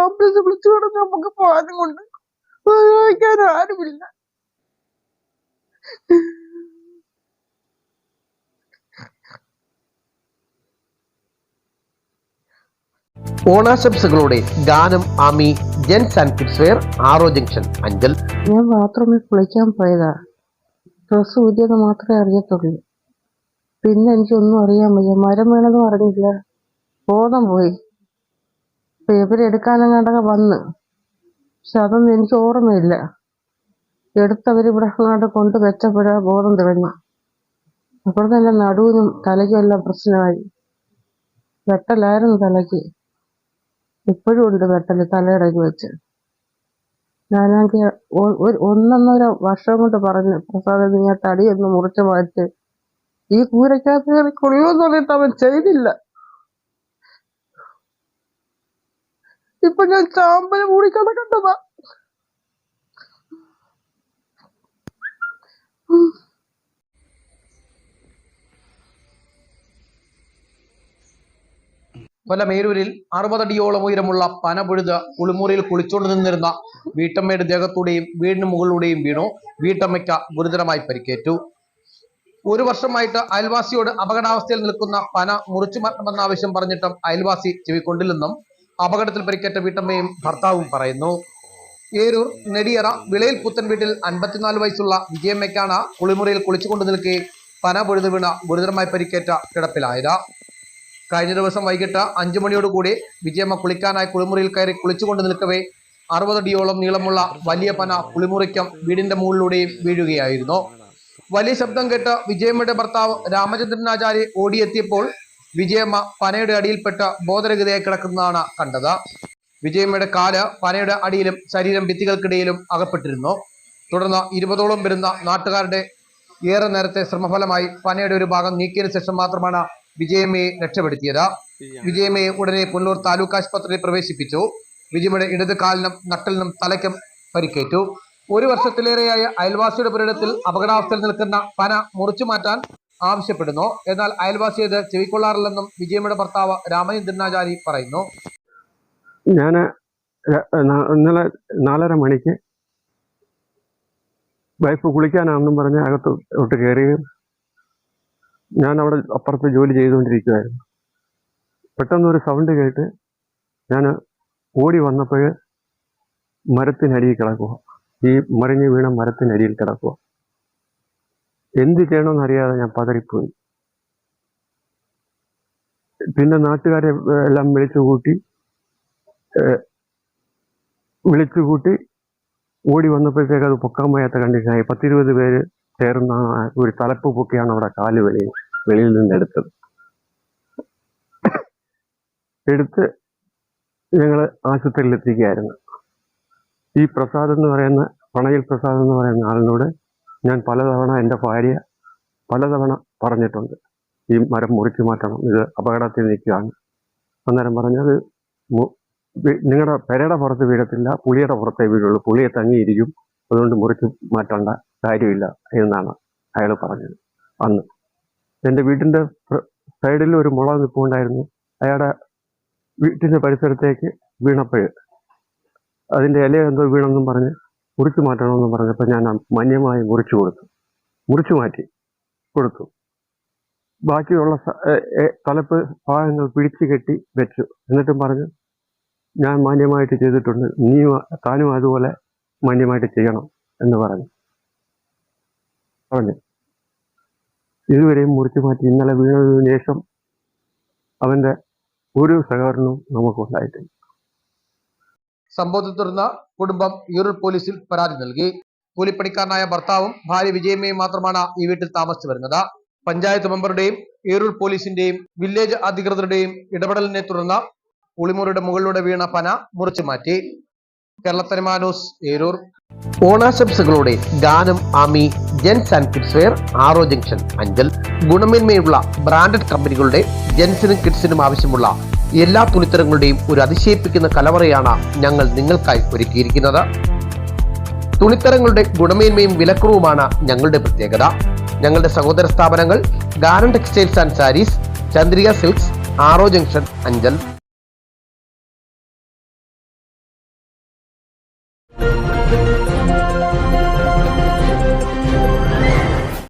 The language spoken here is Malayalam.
ആംബുലൻസ് വിളിച്ചു കൊണ്ട് നമുക്ക് പോകാനും കൊണ്ട് ഉപയോഗിക്കാൻ ആരുമില്ല. ഓണാശംസകളോടെ ഗാനം Ami gents and kids wear Arrow junction Anchal. ഞാൻ ബാത്റൂമിൽ കുളിക്കാൻ പോയതാ. ഡ്രസ്സ് ഊതിയെന്ന് മാത്രമേ അറിയത്തുള്ളൂ. പിന്നെ എനിക്കൊന്നും അറിയാൻ വയ്യ. മരം വീണതും അറിഞ്ഞില്ല ബോധം പോയി. അപ്പൊ എടുക്കാനങ്ങാണ്ടൊക്കെ വന്ന്. പക്ഷെ അതൊന്നും എനിക്ക് ഓർമ്മയില്ല. എടുത്തവർ ഇവിടെ അങ്ങോട്ട് കൊണ്ട് വെച്ചപ്പോഴാ ബോധം തുടങ്ങി അപ്പോൾ തന്നെ നടുവിനും തലയ്ക്കും എല്ലാം പ്രശ്നമായി. വെട്ടലായിരുന്നു തലയ്ക്ക്. ഇപ്പോഴും ഉണ്ട് വെട്ടൽ തലയിടയ്ക്ക് വെച്ച്. ഞാനാണെങ്കിൽ ഒന്നൊന്നര വർഷം കൊണ്ട് പറഞ്ഞു പ്രസാദ് നീ ആ തടി ഒന്ന് മുറിച്ച് മാറ്റി. ഈ കൂരക്കകത്ത് കയറി കൊള്ളുമെന്ന് പറഞ്ഞിട്ട് അവൻ ചെയ്തില്ല. ഇപ്പൊ ഞാൻ ചാമ്പൽ മൂടി കിടക്കണ്ടതാ കൊല്ലമേരൂരിൽ അറുപതടിയോളം ഉയരമുള്ള പനപുഴുത് കുളിമുറിയിൽ കുളിച്ചുകൊണ്ട് നിന്നിരുന്ന വീട്ടമ്മയുടെ ദേഹത്തൂടെയും വീടിന് മുകളിലൂടെയും വീണു. വീട്ടമ്മയ്ക്ക് ഗുരുതരമായി പരിക്കേറ്റു. ഒരു വർഷമായിട്ട് അയൽവാസിയോട് അപകടാവസ്ഥയിൽ നിൽക്കുന്ന പന മുറിച്ചു മാറ്റണമെന്ന ആവശ്യം പറഞ്ഞിട്ടും അയൽവാസി ചെവിക്കൊണ്ടില്ലെന്നും അപകടത്തിൽ പരിക്കേറ്റ വീട്ടമ്മയും ഭർത്താവും പറയുന്നു. ഏരൂർ നെടിയറ വിളയിൽ പുത്തൻ വീട്ടിൽ അൻപത്തിനാല് വയസ്സുള്ള വിജയമ്മയ്ക്കാണ് കുളിമുറിയിൽ കുളിച്ചുകൊണ്ട് നിൽക്കെ പന പൊഴുതു വീണ ഗുരുതരമായി പരിക്കേറ്റ കിടപ്പിലായത്. കഴിഞ്ഞ ദിവസം വൈകിട്ട് അഞ്ചു മണിയോടുകൂടി വിജയമ്മ കുളിക്കാനായി കുളിമുറിയിൽ കയറി കുളിച്ചുകൊണ്ട് നിൽക്കവേ അറുപതടിയോളം നീളമുള്ള വലിയ പന കുളിമുറിക്കും വീടിന്റെ മുകളിലൂടെയും വീഴുകയായിരുന്നു. വലിയ ശബ്ദം കേട്ട് വിജയമ്മയുടെ ഭർത്താവ് രാമചന്ദ്രനാചാരി ഓടിയെത്തിയപ്പോൾ വിജയമ്മ പനയുടെ അടിയിൽപ്പെട്ട ബോധരഗതയായി കിടക്കുന്നതാണ് കണ്ടത്. വിജയമ്മയുടെ കാൽ പനയുടെ അടിയിലും ശരീരം ഭിത്തികൾക്കിടയിലും അകപ്പെട്ടിരുന്നു. തുടർന്ന് ഇരുപതോളം വരുന്ന നാട്ടുകാരുടെ ഏറെ നേരത്തെ ശ്രമഫലമായി പനയുടെ ഒരു ഭാഗം നീക്കിയതിനു ശേഷം മാത്രമാണ് വിജയമ്മയെ രക്ഷപ്പെടുത്തിയത്. വിജയമ്മയെ ഉടനെ പുല്ലൂർ താലൂക്ക് ആശുപത്രിയിൽ പ്രവേശിപ്പിച്ചു. വിജയമ്മയുടെ ഇടത് കാലിനും നട്ടലിനും തലയ്ക്കും പരിക്കേറ്റു. ഒരു വർഷത്തിലേറെയായ അയൽവാസിയുടെ പുരയിടത്തിൽ അപകടാവസ്ഥയിൽ നിൽക്കുന്ന പന മുറിച്ചു മാറ്റാൻ ആവശ്യപ്പെടുന്നു. എന്നാൽ അയൽവാസി ഇത് ചെവിക്കൊള്ളാറില്ലെന്നും വിജയമ്മയുടെ ഭർത്താവ് രാമചന്ദ്രനാചാരി പറയുന്നു. ഞാൻ ഇന്നലെ നാലര മണിക്ക് വൈഫ് കുളിക്കാനാണെന്നും പറഞ്ഞ് അകത്ത് തൊട്ട് കയറുകയും ഞാൻ അവിടെ അപ്പുറത്ത് ജോലി പെട്ടെന്ന് ഒരു സൗണ്ട് കേട്ട് ഞാൻ ഓടി വന്നപ്പോൾ മരത്തിനടിയിൽ കിടക്കുക. ഈ മറിഞ്ഞു വീണ മരത്തിനടിയിൽ കിടക്കുക. എന്ത് ചെയ്യണമെന്ന് അറിയാതെ ഞാൻ പതറിപ്പോയി. പിന്നെ നാട്ടുകാരെ എല്ലാം വിളിച്ചു കൂട്ടി വിളിച്ചു കൂട്ടി ഓടി വന്നപ്പോഴത്തേക്ക് അത് പൊക്കാൻ വയ്യാത്ത കണ്ടീഷനായി. പത്തിരുപത് പേര് ചേർന്ന ഒരു തലപ്പ് പൊക്കിയാണ് അവിടെ കാൽ വെളിയിൽ വെളിയിൽ നിന്ന് എടുത്തത്. എടുത്ത് ഞങ്ങൾ ആശുപത്രിയിൽ എത്തിക്കുകയായിരുന്നു ഈ പ്രസാദ് എന്ന് പറയുന്ന പണയിൽ പ്രസാദ് എന്ന് പറയുന്ന ആളിനോട് ഞാൻ പലതവണ എന്റെ ഭാര്യ പലതവണ പറഞ്ഞിട്ടുണ്ട് ഈ മരം മുറിച്ചു മാറ്റണം ഇത് അപകടത്തിൽ നിൽക്കുകയാണ്. അന്നേരം പറഞ്ഞത് നിങ്ങളുടെ പെരയുടെ പുറത്ത് വീഴത്തില്ല പുളിയുടെ പുറത്തേ വീഴുള്ളൂ പുളിയെ തങ്ങിയിരിക്കും അതുകൊണ്ട് മുറിച്ചു മാറ്റേണ്ട കാര്യമില്ല എന്നാണ് അയാൾ പറഞ്ഞത്. അന്ന് എന്റെ വീട്ടിന്റെ സൈഡിൽ ഒരു മുള നിൽപ്പുണ്ടായിരുന്നു അയാളുടെ വീട്ടിന്റെ പരിസരത്തേക്ക് വീണപ്പോൾ അതിന്റെ ഇല എന്തോ വീണെന്നും പറഞ്ഞ് മുറിച്ചു മാറ്റണമെന്ന് പറഞ്ഞപ്പോൾ ഞാൻ മാന്യമായി മുറിച്ചു കൊടുത്തു. മുറിച്ചു മാറ്റി കൊടുത്തു. ബാക്കിയുള്ള തലപ്പ് ഭാഗങ്ങൾ പിടിച്ചു കെട്ടി വെച്ചു. എന്നിട്ടും പറഞ്ഞു ഞാൻ മാന്യമായിട്ട് ചെയ്തിട്ടുണ്ട്. നീ താനും അതുപോലെ മാന്യമായിട്ട് ചെയ്യണം എന്ന് പറഞ്ഞു. പറഞ്ഞു. ഇതുവരെയും മുറിച്ചു മാറ്റി ഇന്നലെ വീണതിനു ശേഷം അവന്റെ ഒരു സഹകരണവും നമുക്കുണ്ടായിട്ടില്ല. സംഭവത്തെ തുടർന്ന് കുടുംബം യൂറൽ പോലീസിൽ പരാതി നൽകി. കൂലിപ്പണിക്കാരനായ ഭർത്താവും ഭാര്യ വിജയമ്മയും മാത്രമാണ് ഈ വീട്ടിൽ താമസിച്ചു വരുന്നത്. പഞ്ചായത്ത് മെമ്പറുടെയും ഏറൂർ പോലീസിന്റെയും വില്ലേജ് അധികൃതരുടെയും ഇടപെടലിനെ തുടർന്ന് പുളിമുറിയുടെ മുകളിലൂടെ വീണ പന മുറിച്ചു മാറ്റി. കേരളത്തനിമ ന്യൂസ് ഏരൂർ. ഓണാശംസകളോടെ ഗാനം Ami gents and kids wear Arrow junction Anchal. ഗുണമേന്മയുള്ള ബ്രാൻഡഡ് കമ്പനികളുടെ ജെൻസിനും കിഡ്സിനും ആവശ്യമുള്ള എല്ലാ തുണിത്തരങ്ങളുടെയും ഒരു അതിശയിപ്പിക്കുന്ന കലവറയാണ് ഞങ്ങൾ നിങ്ങൾക്കായി ഒരുക്കിയിരിക്കുന്നത്. തുണിത്തരങ്ങളുടെ ഗുണമേന്മയും വിലക്കുറവുമാണ് ഞങ്ങളുടെ പ്രത്യേകത. ഞങ്ങളുടെ സഹോദര സ്ഥാപനങ്ങൾ Garan textiles and sarees Chandrika silks Arrow junction Anchal.